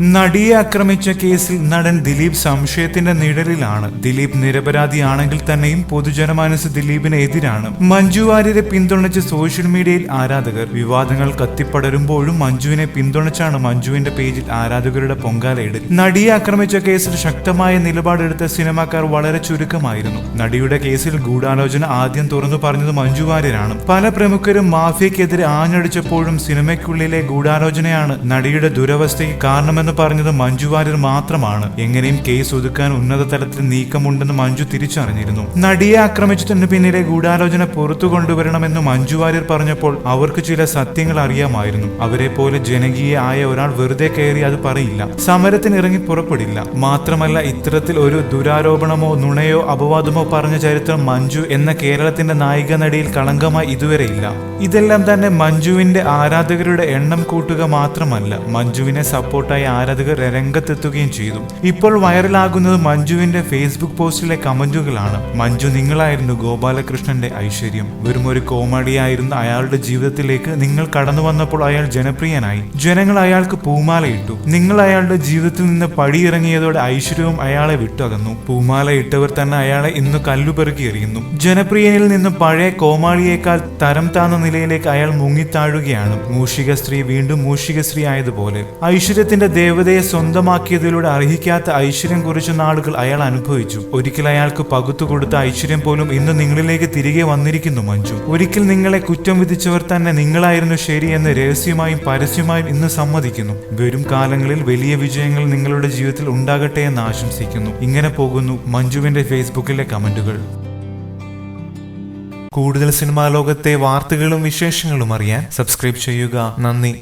നടിയെ ആക്രമിച്ച കേസിൽ നടൻ ദിലീപ് സംശയത്തിന്റെ നിഴലിലാണ്. ദിലീപ് നിരപരാധിയാണെങ്കിൽ തന്നെയും പൊതുജനമനസ് ദിലീപിന് എതിരാണ്. മഞ്ജു വാര്യരെ പിന്തുണച്ച് സോഷ്യൽ മീഡിയയിൽ ആരാധകർ വിവാദങ്ങൾ കത്തിപ്പടരുമ്പോഴും മഞ്ജുവിനെ പിന്തുണച്ചാണ് മഞ്ജുവിന്റെ പേജിൽ ആരാധകരുടെ പൊങ്കാലയിടൽ. നടിയെ ആക്രമിച്ച കേസിൽ ശക്തമായ നിലപാടെടുത്ത സിനിമാക്കാർ വളരെ ചുരുക്കമായിരുന്നു. നടിയുടെ കേസിൽ ഗൂഢാലോചന ആദ്യം തുറന്നു പറഞ്ഞത് മഞ്ജു വാര്യരാണ്. പല പ്രമുഖരും മാഫിയക്കെതിരെ ആഞ്ഞടിച്ചപ്പോഴും സിനിമയ്ക്കുള്ളിലെ ഗൂഢാലോചനയാണ് നടിയുടെ ദുരവസ്ഥയ്ക്ക് കാരണമെന്ന് പറഞ്ഞത് മഞ്ജു വാര്യർ മാത്രമാണ്. എങ്ങനെയും കേസ് ഒതുക്കാൻ ഉന്നത തലത്തിൽ നീക്കമുണ്ടെന്ന് മഞ്ജു തിരിച്ചറിഞ്ഞിരുന്നു. നടിയെ ആക്രമിച്ചതിന് പിന്നിലെ ഗൂഢാലോചന പുറത്തു കൊണ്ടുവരണമെന്ന് മഞ്ജു വാര്യർ പറഞ്ഞപ്പോൾ അവർക്ക് ചില സത്യങ്ങൾ അറിയാമായിരുന്നു. അവരെ പോലെ ജനകീയ ആയ ഒരാൾ വെറുതെ കയറി അത് പറയില്ല. സമരത്തിന് ഇറങ്ങി പുറപ്പെടില്ല. മാത്രമല്ല ഇത്തരത്തിൽ ഒരു ദുരാരോപണമോ നുണയോ അപവാദമോ പറഞ്ഞ ചരിത്രം മഞ്ജു എന്ന കേരളത്തിന്റെ നായിക നടിയിൽ കളങ്കമായി ഇതുവരെ ഇല്ല. ഇതെല്ലാം തന്നെ മഞ്ജുവിന്റെ ആരാധകരുടെ എണ്ണം കൂട്ടുക മാത്രമല്ല. മഞ്ജുവിനെ സപ്പോർട്ടായി ആരാധകർ രംഗത്തെത്തുകയും ചെയ്തു. ഇപ്പോൾ വൈറലാകുന്നത് മഞ്ജുവിന്റെ ഫേസ്ബുക്ക് പോസ്റ്റിലെ കമന്റുകളാണ്. മഞ്ജു നിങ്ങളായിരുന്നു ഗോപാലകൃഷ്ണന്റെ ഐശ്വര്യം. വെറും ഒരു കോമഡിയായിരുന്ന അയാളുടെ ജീവിതത്തിലേക്ക് നിങ്ങൾ കടന്നു വന്നപ്പോൾ അയാൾ ജനപ്രിയനായി. ജനങ്ങൾ അയാൾക്ക് പൂമാലയിട്ടു. നിങ്ങൾ അയാളുടെ ജീവിതത്തിൽ നിന്ന് പടിയിറങ്ങിയതോടെ ഐശ്വര്യവും അയാളെ വിട്ടകന്നു. പൂമാല ഇട്ടവർ തന്നെ അയാളെ ഇന്ന് കല്ലുപെറുക്കി എറിയുന്നു. ജനപ്രിയനിൽ നിന്ന് പഴയ കോമാളിയേക്കാൾ തരം താന്ന നിലയിലേക്ക് അയാൾ മുങ്ങിത്താഴുകയാണ്. മൂഷിക സ്ത്രീ വീണ്ടും മൂഷിക സ്ത്രീ ആയതുപോലെ. ഐശ്വര്യത്തിന്റെ ദേവതയെ സ്വന്തമാക്കിയതിലൂടെ അർഹിക്കാത്ത ഐശ്വര്യം കുറിച്ച നാളുകൾ അയാൾ അനുഭവിച്ചു. ഒരിക്കൽ അയാൾക്ക് പകുത്തു കൊടുത്ത ഐശ്വര്യം പോലും ഇന്ന് നിങ്ങളിലേക്ക് തിരികെ വന്നിരിക്കുന്നു മഞ്ജു. ഒരിക്കൽ നിങ്ങളെ കുറ്റം വിധിച്ചവർ തന്നെ നിങ്ങളായിരുന്നു ശരിയെന്ന് രഹസ്യമായും പരസ്യമായും ഇന്ന് സമ്മതിക്കുന്നു. വരും കാലങ്ങളിൽ വലിയ വിജയങ്ങൾ നിങ്ങളുടെ ജീവിതത്തിൽ ഉണ്ടാകട്ടെ എന്ന് ആശംസിക്കുന്നു. ഇങ്ങനെ പോകുന്നു മഞ്ജുവിന്റെ ഫേസ്ബുക്കിലെ കമന്റുകൾ. കൂടുതൽ സിനിമാ ലോകത്തെ വാർത്തകളും വിശേഷങ്ങളും അറിയാൻ സബ്സ്ക്രൈബ് ചെയ്യുക. നന്ദി.